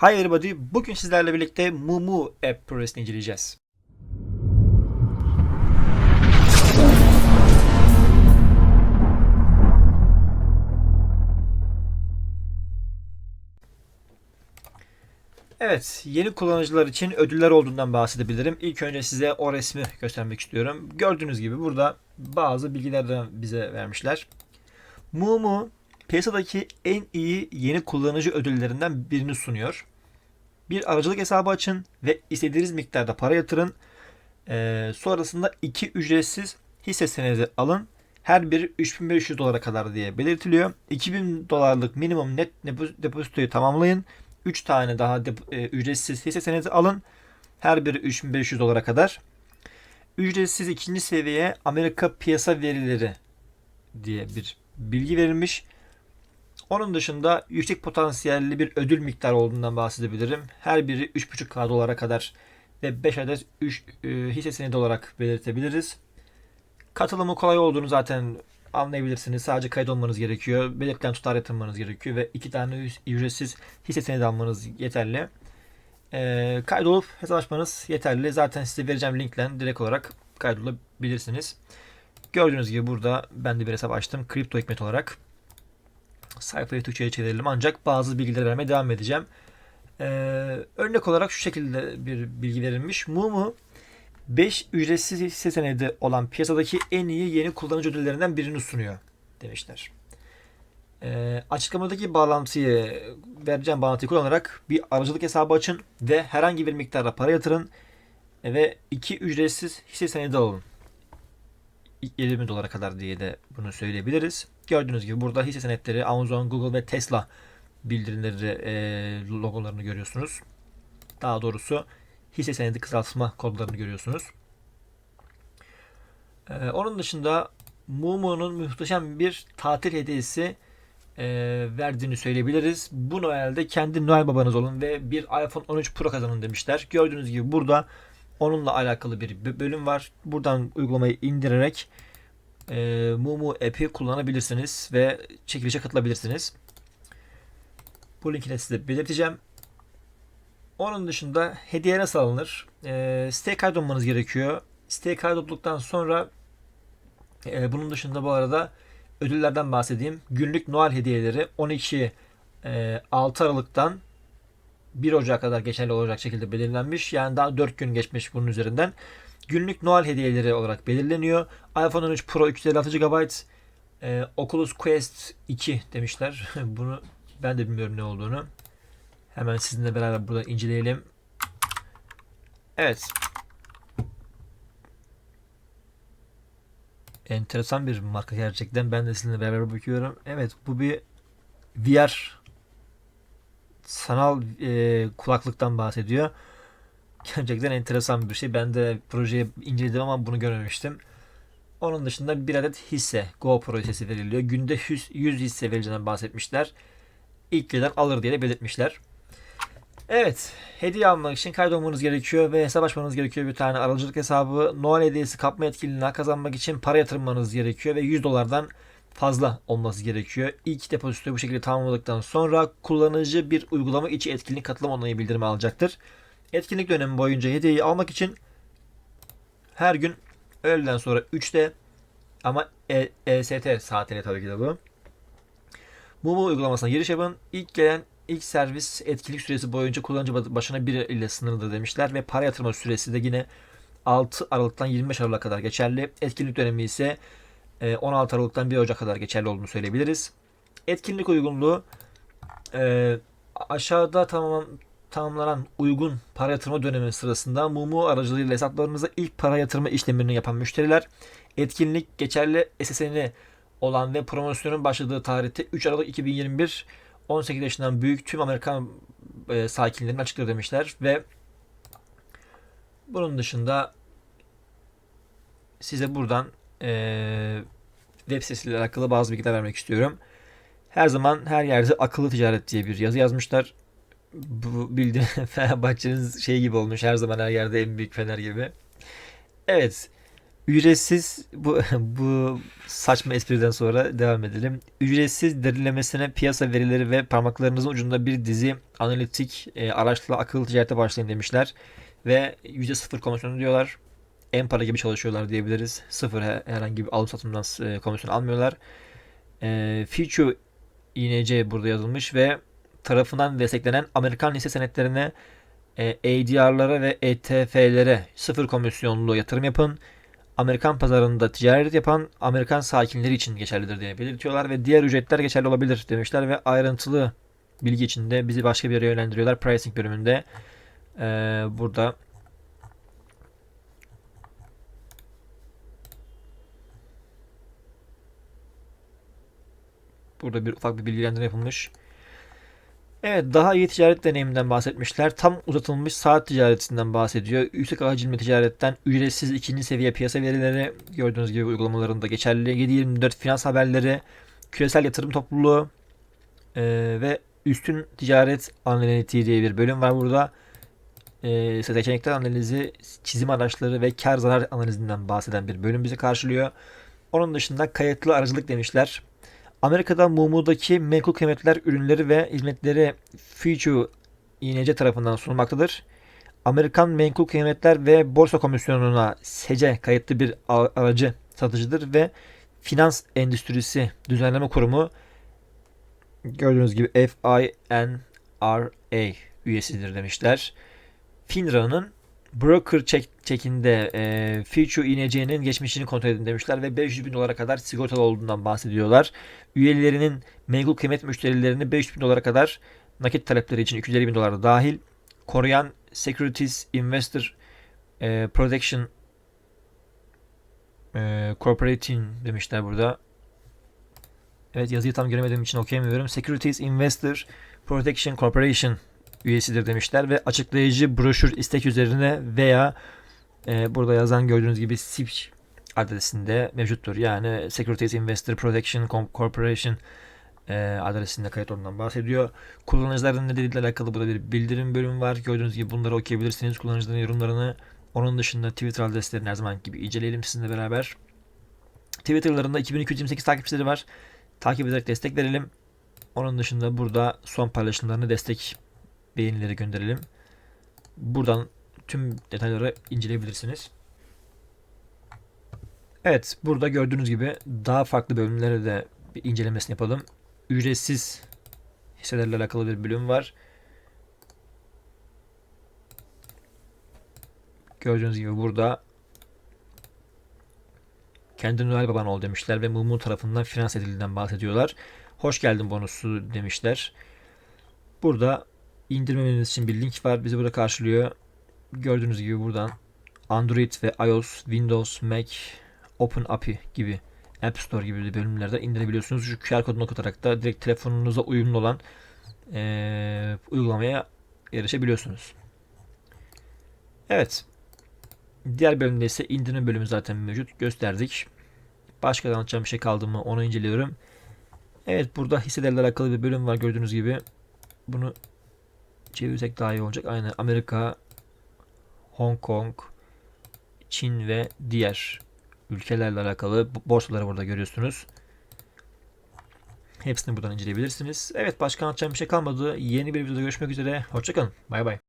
Hi everybody, bugün sizlerle birlikte Mumu App projesini inceleyeceğiz. Evet, yeni kullanıcılar için ödüller olduğundan bahsedebilirim. İlk önce size o resmi göstermek istiyorum. Gördüğünüz gibi burada bazı bilgilerden bize vermişler. Mumu piyasadaki en iyi yeni kullanıcı ödüllerinden birini sunuyor. Bir aracılık hesabı açın ve istediğiniz miktarda para yatırın. Ee, sonrasında iki ücretsiz hisse senedi alın. Her biri 3500 dolara kadar diye belirtiliyor. 2000 dolarlık minimum net depozitoyu tamamlayın. 3 tane daha e, ücretsiz hisse senedi alın. Her biri 3500 dolara kadar. Ücretsiz ikinci seviye Amerika piyasa verileri diye bir bilgi verilmiş. Onun dışında yüksek potansiyelli bir ödül miktarı olduğundan bahsedebilirim. Her biri 3.5K dolara kadar ve 5 adet 3 e, hisse senedi olarak belirtebiliriz. Katılımı kolay olduğunu zaten anlayabilirsiniz. Sadece kayıt olmanız gerekiyor. Belirtilen tutar yatırmanız gerekiyor ve iki tane ücretsiz hisse senedi almanız yeterli. E, kaydolup hesaplaşmanız yeterli. Zaten size vereceğim linkle direkt olarak kaydolabilirsiniz. Gördüğünüz gibi burada ben de bir hesap açtım. Kripto hikmet olarak. Sayfayı Türkçe'ye çevirelim ancak bazı bilgiler vermeye devam edeceğim. Ee, örnek olarak şu şekilde bir bilgi verilmiş. Mumu 5 ücretsiz hisse senedi olan piyasadaki en iyi yeni kullanıcı ödüllerinden birini sunuyor demişler. Ee, açıklamadaki bağlantıyı vereceğim bağlantıyı kullanarak bir aracılık hesabı açın ve herhangi bir miktarda para yatırın ve iki ücretsiz hisse senedi alın. 20 dolara kadar diye de bunu söyleyebiliriz. Gördüğünüz gibi burada hisse senetleri Amazon, Google ve Tesla bildirimleri e, logolarını görüyorsunuz. Daha doğrusu hisse senedi kısaltma kodlarını görüyorsunuz. E, onun dışında Mumu'nun muhteşem bir tatil hediyesi e, verdiğini söyleyebiliriz. Bu Noel'de kendi Noel babanız olun ve bir iPhone 13 Pro kazanın demişler. Gördüğünüz gibi burada onunla alakalı bir bölüm var. Buradan uygulamayı indirerek e, Mumu app'i kullanabilirsiniz ve çekilişe katılabilirsiniz. Bu linki de size belirteceğim. Onun dışında hediye nasıl alınır? E, siteye kaydolmanız gerekiyor. Siteye kaydolduktan sonra e, bunun dışında bu arada ödüllerden bahsedeyim. Günlük Noel hediyeleri 12 e, 6 Aralık'tan 1 Ocak'a kadar geçerli olacak şekilde belirlenmiş. Yani daha 4 gün geçmiş bunun üzerinden. Günlük Noel hediyeleri olarak belirleniyor. iPhone 13 Pro 256 GB e, Oculus Quest 2 demişler. Bunu ben de bilmiyorum ne olduğunu. Hemen sizinle beraber burada inceleyelim. Evet. Enteresan bir marka gerçekten. Ben de sizinle beraber bakıyorum. Evet bu bir VR sanal e, kulaklıktan bahsediyor. Gerçekten enteresan bir şey. Ben de projeyi inceledim ama bunu görmemiştim. Onun dışında bir adet hisse GoPro hissesi veriliyor. Günde 100, 100 hisse verileceğinden bahsetmişler. İlk gelen alır diye de belirtmişler. Evet. Hediye almak için kaydolmanız gerekiyor ve hesap açmanız gerekiyor bir tane aracılık hesabı. Noel hediyesi kapma etkinliğine kazanmak için para yatırmanız gerekiyor ve 100 dolardan fazla olması gerekiyor. İlk depozitoyu bu şekilde tamamladıktan sonra kullanıcı bir uygulama içi etkinlik katılım onayı bildirimi alacaktır. Etkinlik dönemi boyunca hediyeyi almak için her gün öğleden sonra 3'te ama e, EST saatine tabii ki de bu. Mumu uygulamasına giriş yapın. İlk gelen ilk servis etkinlik süresi boyunca kullanıcı başına 1 ile sınırlıdır demişler ve para yatırma süresi de yine 6 Aralık'tan 25 Aralık'a kadar geçerli. Etkinlik dönemi ise 16 e, Aralık'tan 1 Ocak kadar geçerli olduğunu söyleyebiliriz. Etkinlik uygunluğu e, aşağıda tamam tamamlanan uygun para yatırma dönemi sırasında Mumu aracılığıyla hesaplarınıza ilk para yatırma işlemlerini yapan müşteriler etkinlik geçerli SSN'i olan ve promosyonun başladığı tarihte 3 Aralık 2021 18 yaşından büyük tüm Amerikan e, sakinlerinin açıklar demişler ve bunun dışında size buradan e, web sitesiyle alakalı bazı bilgiler vermek istiyorum. Her zaman her yerde akıllı ticaret diye bir yazı yazmışlar bu bildiğin Fenerbahçe'nin şey gibi olmuş her zaman her yerde en büyük fener gibi. Evet. Ücretsiz bu bu saçma espriden sonra devam edelim. Ücretsiz derinlemesine piyasa verileri ve parmaklarınızın ucunda bir dizi analitik e, araçla akıllı ticarete başlayın demişler. Ve %0 komisyonu diyorlar. En para gibi çalışıyorlar diyebiliriz. Sıfır he- herhangi bir alım satımdan e, komisyon almıyorlar. E, Future INC burada yazılmış ve tarafından desteklenen Amerikan hisse senetlerine e, ADR'lara ve ETF'lere sıfır komisyonlu yatırım yapın. Amerikan pazarında ticaret yapan Amerikan sakinleri için geçerlidir diye belirtiyorlar ve diğer ücretler geçerli olabilir demişler ve ayrıntılı bilgi için de bizi başka bir yere yönlendiriyorlar. Pricing bölümünde e, burada burada bir ufak bir bilgilendirme yapılmış. Evet, daha iyi ticaret deneyiminden bahsetmişler. Tam uzatılmış saat ticaretinden bahsediyor. Yüksek hacimli ticaretten ücretsiz ikinci seviye piyasa verileri gördüğünüz gibi uygulamalarında geçerli. 7/24 finans haberleri, küresel yatırım topluluğu e, ve üstün ticaret analitiği diye bir bölüm var burada. E, seçenekler analizi, çizim araçları ve kar zarar analizinden bahseden bir bölüm bizi karşılıyor. Onun dışında kayıtlı aracılık demişler. Amerika'da Mumu'daki menkul kıymetler ürünleri ve hizmetleri Future INC tarafından sunulmaktadır. Amerikan Menkul Kıymetler ve Borsa Komisyonu'na SECE kayıtlı bir aracı satıcıdır ve Finans Endüstrisi Düzenleme Kurumu gördüğünüz gibi FINRA üyesidir demişler. FINRA'nın broker çek, çekinde e, Future INC'nin geçmişini kontrol edin demişler ve 500 bin dolara kadar sigortalı olduğundan bahsediyorlar. Üyelerinin menkul kıymet müşterilerini 500 bin dolara kadar nakit talepleri için 250 bin dolar da dahil koruyan Securities Investor e, Protection e, Corporating demişler burada. Evet yazıyı tam göremediğim için okuyamıyorum. Securities Investor Protection Corporation üyesidir demişler ve açıklayıcı broşür istek üzerine veya e, burada yazan gördüğünüz gibi SIP adresinde mevcuttur. Yani Securities Investor Protection Corporation e, adresinde kayıt olduğundan bahsediyor. Kullanıcıların ne dediğiyle alakalı burada bir bildirim bölümü var. Gördüğünüz gibi bunları okuyabilirsiniz. Kullanıcıların yorumlarını onun dışında Twitter adreslerini her zaman gibi inceleyelim sizinle beraber. Twitter'larında 2228 takipçileri var. Takip ederek destek verelim. Onun dışında burada son paylaşımlarını destek beğenileri gönderelim. Buradan tüm detayları inceleyebilirsiniz. Evet, burada gördüğünüz gibi daha farklı bölümlere de bir incelemesini yapalım. Ücretsiz hisselerle alakalı bir bölüm var. Gördüğünüz gibi burada kendi Noel Baban ol demişler ve Mumu tarafından finans edildiğinden bahsediyorlar. Hoş geldin bonusu demişler. Burada indirmemiz için bir link var. Bizi burada karşılıyor. Gördüğünüz gibi buradan Android ve iOS, Windows, Mac, OpenAPI gibi App Store gibi bölümlerden indirebiliyorsunuz. Şu QR kodunu okutarak da direkt telefonunuza uyumlu olan eee, uygulamaya erişebiliyorsunuz. Evet. Diğer bölümde ise indirme bölümü zaten mevcut. Gösterdik. Başka anlatacağım bir şey kaldı mı onu inceliyorum. Evet burada hisselerle alakalı bir bölüm var gördüğünüz gibi. Bunu çevirsek daha iyi olacak. Aynen Amerika, Hong Kong, Çin ve diğer ülkelerle alakalı borsaları burada görüyorsunuz. Hepsini buradan inceleyebilirsiniz. Evet başka anlatacağım bir şey kalmadı. Yeni bir videoda görüşmek üzere. Hoşçakalın. Bay bay.